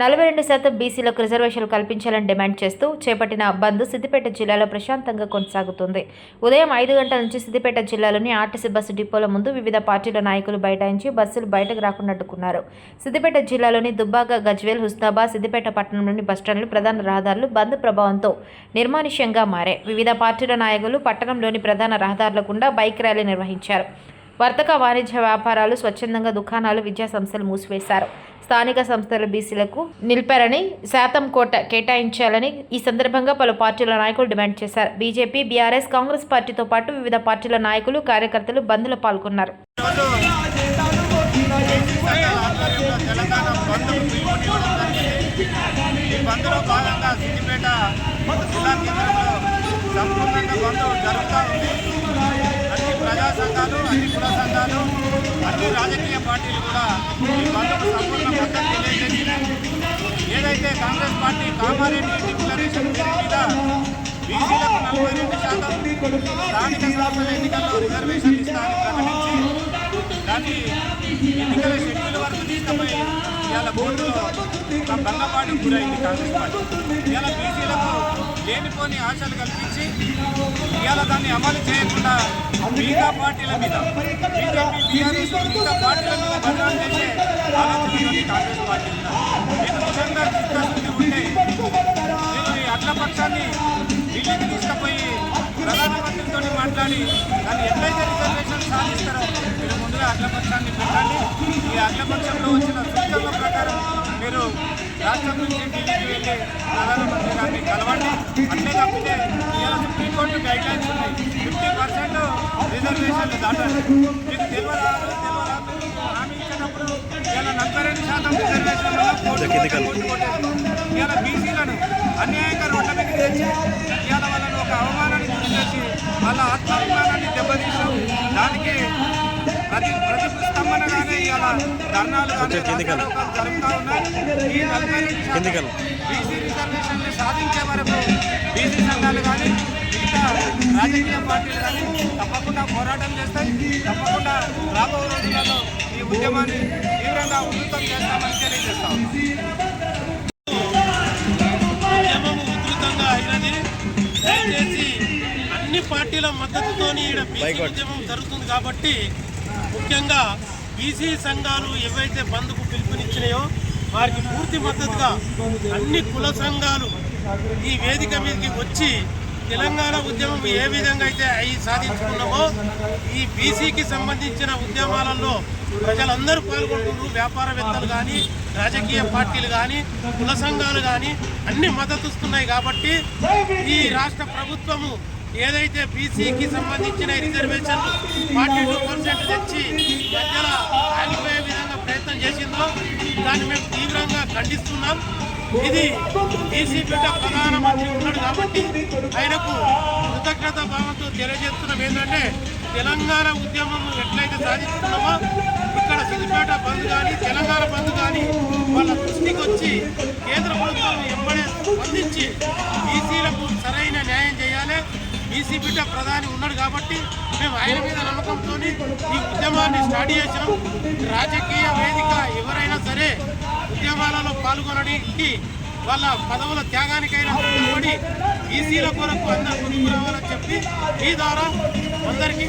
నలభై రెండు శాతం బీసీలకు రిజర్వేషన్లు కల్పించాలని డిమాండ్ చేస్తూ చేపట్టిన బంద్ సిద్దిపేట జిల్లాలో ప్రశాంతంగా కొనసాగుతుంది. ఉదయం ఐదు గంటల నుంచి సిద్దిపేట జిల్లాలోని ఆర్టీసీ బస్సు డిపోల ముందు వివిధ పార్టీల నాయకులు బైఠాయించి బస్సులు బయటకు రాకుండా అడ్డుకున్నారు సిద్దిపేట జిల్లాలోని దుబ్బాక గజ్వేల్ హుస్నాబాద్ సిద్దిపేట పట్టణంలోని బస్టాండ్లు ప్రధాన రహదారులు బంద్ ప్రభావంతో నిర్మానుష్యంగా మారాయి. వివిధ పార్టీల నాయకులు పట్టణంలోని ప్రధాన రహదారుల గుండా బైక్ ర్యాలీ నిర్వహించారు. వర్తక వాణిజ్య వ్యాపారాలు స్వచ్ఛందంగా దుకాణాలు విద్యా సంస్థలు మూసివేశారు. స్థానిక సంస్థల బీసీలకు నిలిపారని శాతం కోట కేటాయించాలని ఈ సందర్భంగా పలు పార్టీల నాయకులు డిమాండ్ చేశారు. బీజేపీ బీఆర్ఎస్ కాంగ్రెస్ పార్టీతో పాటు వివిధ పార్టీల నాయకులు కార్యకర్తలు బంద్లో పాల్గొన్నారు. భాగంగా సిద్దిపేట జిల్లా కేంద్రంలో సంపూర్ణంగా బంద్ జరుగుతూ ఉంది. సంఘాలు అన్ని కుల సంఘాలు అన్ని రాజకీయ పార్టీలు కూడా ఈ బంద్కు సంపూర్ణ మద్దతు తెలియజేసినాయి. ఏదైతే కాంగ్రెస్ పార్టీ కామారెడ్డి డిక్లరేషన్ పేరు మీద బీసీలకు నలభై రెండు శాతం స్థానిక సంస్థల ఎన్నికల్లో రిజర్వేషన్ ఇస్తామని ప్రకటించి దాన్ని ఎన్నికల షెడ్యూల్ వరకు తీసుకుపోయి ఇవాళ బోర్డులో ఒక భంగపాటు గురైంది కాంగ్రెస్ పార్టీ. ఇవాళ బీసీలకు లేనిపోని ఆశలు కల్పించి ఇవాళ దాన్ని అమలు చేయకుండా మిగతా పార్టీల మీద బీజేపీ బీఆర్ఎస్ మిగతా పార్టీల మీద బదనాలు చేసే ఆలోచనలోని కాంగ్రెస్ పార్టీ ఉన్నారు నిజంగా చిత్తశుద్ధి ఉంటే నేను ఈ అట్ల పక్షాన్ని ఢిల్లీకి తీసుకుపోయి ప్రధానమంత్రితో మాట్లాడి దాన్ని ఎట్లయితే రిజర్వేషన్ సాధిస్తారో మీరు ముందుగా అగ్లపక్షాన్ని పెట్టండి. ఈ అగ్లపక్షంలో వచ్చిన సూచనల ప్రకారం రాష్ట్రం నుంచి ఢిల్లీకి వెళ్ళి ప్రధానమంత్రి గారిని కలవండి. అట్లే తప్పితే ఇవాళ సుప్రీంకోర్టు గైడ్ లైన్స్ ఉన్నాయి. ఫిఫ్టీ పర్సెంట్ రిజర్వేషన్లు దాటాలి. మీకు తెలియదా? హామీ ఇచ్చినప్పుడు ఇవాళ నలభై రెండు శాతం రిజర్వేషన్లలో ఇవాళ బీసీలను అన్యాయంగా రోడ్ల మీద తెచ్చి ఇవాళ వాళ్ళని ఒక అవమానానికి గురి చేసి వాళ్ళ ఆత్మాభిమానాన్ని దెబ్బతీసాం. దానికి ప్రతి ప్రతి స్తంభనగానే ఇవాళ ధర్నాలు కానీ రాజ్యారోపణలు జరుగుతూ ఉన్నాయి. ఈ నలభై రెండు శాతం బీసీ రిజర్వేషన్లు సాధించే వరకు బీసీ సంఘాలు కానీ రాజకీయ పార్టీలు కానీ తప్పకుండా పోరాటం చేస్తాయి. తప్పకుండా రాబో రోజులలో ఈ ఉద్యమాన్ని తీవ్రంగా ఉధృతం చేస్తామని తెలియజేస్తా ఉద్యమం ఉధృతంగా అయినది దయచేసి అన్ని పార్టీల మద్దతుతోని ఈడ బీసీ ఉద్యమం జరుగుతుంది కాబట్టి ముఖ్యంగా బీసీ సంఘాలు ఏవైతే బంద్కు పిలుపునిచ్చినాయో వారికి పూర్తి మద్దతుగా అన్ని కుల సంఘాలు ఈ వేదిక మీదకి వచ్చి తెలంగాణ ఉద్యమం ఏ విధంగా అయితే అవి సాధించుకున్నామో ఈ బీసీకి సంబంధించిన ఉద్యమాలలో ప్రజలందరూ పాల్గొంటున్నారు. వ్యాపారవేత్తలు కానీ రాజకీయ పార్టీలు కానీ కుల సంఘాలు కానీ అన్ని మద్దతుస్తున్నాయి కాబట్టి ఈ రాష్ట్ర ప్రభుత్వము ఏదైతే బీసీకి సంబంధించిన రిజర్వేషన్ ఫార్టీ టూ పర్సెంట్ తెచ్చి మధ్యలో ఆగిపోయే విధంగా ప్రయత్నం చేసిందో దాన్ని మేము తీవ్రంగా ఖండిస్తున్నాం. ఇది బీసీ బిడ్డ ప్రధానమంత్రి ఉన్నాడు కాబట్టి ఆయనకు కృతజ్ఞత భావంతో తెలియజేస్తున్నాం. ఏంటంటే తెలంగాణ ఉద్యమం ఎట్లయితే సాధిస్తున్నామో ఇక్కడ సిద్దిపేట బంద్ కానీ తెలంగాణ బంద్ కానీ వాళ్ళ దృష్టికి వచ్చి కేంద్ర ప్రభుత్వం ఎంబడే స్పందించి బీసీ బిడ్డ ప్రధాని ఉన్నాడు కాబట్టి మేము ఆయన మీద నమ్మకంతో ఈ ఉద్యమాన్ని స్టార్ట్ చేసినాం రాజకీయ వేదిక ఎవరైనా సరే ఉద్యమాలలో పాల్గొనడానికి వాళ్ళ పదవుల త్యాగానికైనా సిద్ధపడి ఈసీల కొరకు అందరూ ముందుకు రావాలని చెప్పి ఈ ద్వారా అందరికీ